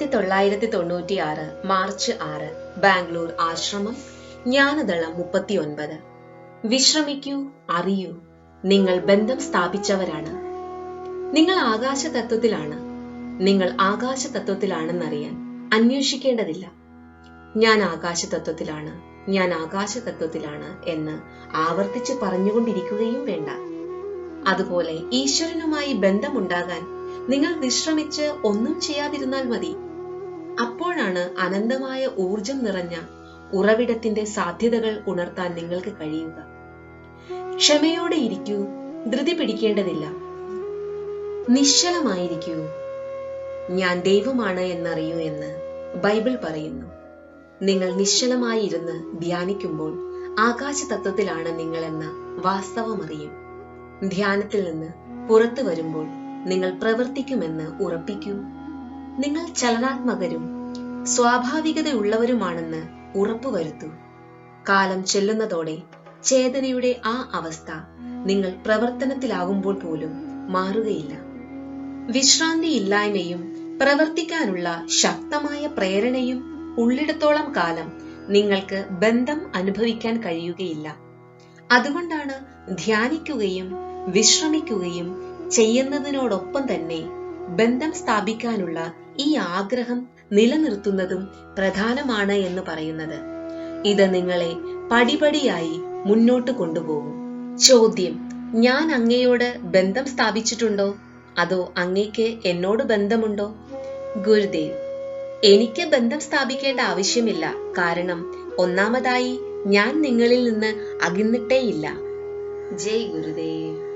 ആയിരത്തി തൊള്ളായിരത്തി തൊണ്ണൂറ്റി ആറ് മാർച്ച് ആറ് ബാംഗ്ലൂർ ആശ്രമം ജ്ഞാനദളം മുപ്പത്തിയൊൻപത്. വിശ്രമിക്കൂ അറിയൂ നിങ്ങൾ ബന്ധം സ്ഥാപിച്ചവരാണ്. നിങ്ങൾ ആകാശ തത്വത്തിലാണ് നിങ്ങൾ ആകാശ തത്വത്തിലാണെന്നറിയാൻ അന്വേഷിക്കേണ്ടതില്ല. ഞാൻ ആകാശ തത്വത്തിലാണ് ഞാൻ ആകാശ തത്വത്തിലാണ് എന്ന് ആവർത്തിച്ച് പറഞ്ഞുകൊണ്ടിരിക്കുകയും വേണ്ട. അതുപോലെ ഈശ്വരനുമായി ബന്ധമുണ്ടാകാൻ നിങ്ങൾ വിശ്രമിച്ച് ഒന്നും ചെയ്യാതിരുന്നാൽ മതി. അപ്പോഴാണ് അനന്തമായ ഊർജം നിറഞ്ഞ ഉറവിടത്തിന്റെ സാധ്യതകൾ ഉണർത്താൻ നിങ്ങൾക്ക് കഴിയുക. ക്ഷമയോടെ ഇരിക്കൂ. ധൃതി പിടിക്കേണ്ടതില്ല. നിശ്ചലമായിരിക്കൂ. ഞാൻ ദൈവമാണ് എന്നറിയൂ എന്ന് ബൈബിൾ പറയുന്നു. നിങ്ങൾ നിശ്ചലമായി ഇരുന്ന് ധ്യാനിക്കുമ്പോൾ ആകാശ തത്വത്തിലാണ് നിങ്ങളെന്ന വാസ്തവമറിയും. ധ്യാനത്തിൽ നിന്ന് പുറത്തു വരുമ്പോൾ നിങ്ങൾ പ്രവർത്തിക്കുമെന്ന് ഉറപ്പിക്കൂ. നിങ്ങൾ ചലനാത്മകരും സ്വാഭാവികതയുള്ളവരുമാണെന്ന് ഉറപ്പുവരുത്തു. കാലം ചെല്ലുന്നതോടെ ചേതനയുടെ ആ അവസ്ഥ നിങ്ങൾ പ്രവർത്തനത്തിലാകുമ്പോൾ പോലും മാറുകയില്ല. വിശ്രാന്തിയില്ലായ്മയും പ്രവർത്തിക്കാനുള്ള ശക്തമായ പ്രേരണയും ഉള്ളിടത്തോളം കാലം നിങ്ങൾക്ക് ബന്ധം അനുഭവിക്കാൻ കഴിയുകയില്ല. അതുകൊണ്ടാണ് ധ്യാനിക്കുകയും വിശ്രമിക്കുകയും ചെയ്യുന്നതിനോടൊപ്പം തന്നെ ബന്ധം സ്ഥാപിക്കാനുള്ള ഈ ആഗ്രഹം നിലനിർത്തുന്നതും പ്രധാനമാണ് എന്ന് പറയുന്നത്. ഇത് നിങ്ങളെ പടിപടിയായി മുന്നോട്ട് കൊണ്ടുപോകും. ചോദ്യം ഞാൻ അങ്ങയോട് ബന്ധം സ്ഥാപിച്ചിട്ടുണ്ടോ? അതോ അങ്ങയ്ക്ക് എന്നോട് ബന്ധമുണ്ടോ? ഗുരുദേവ് എനിക്ക് ബന്ധം സ്ഥാപിക്കേണ്ട ആവശ്യമില്ല. കാരണം ഒന്നാമതായി ഞാൻ നിങ്ങളിൽ നിന്ന് അകന്നിട്ടേയില്ല. ജയ് ഗുരുദേവ്.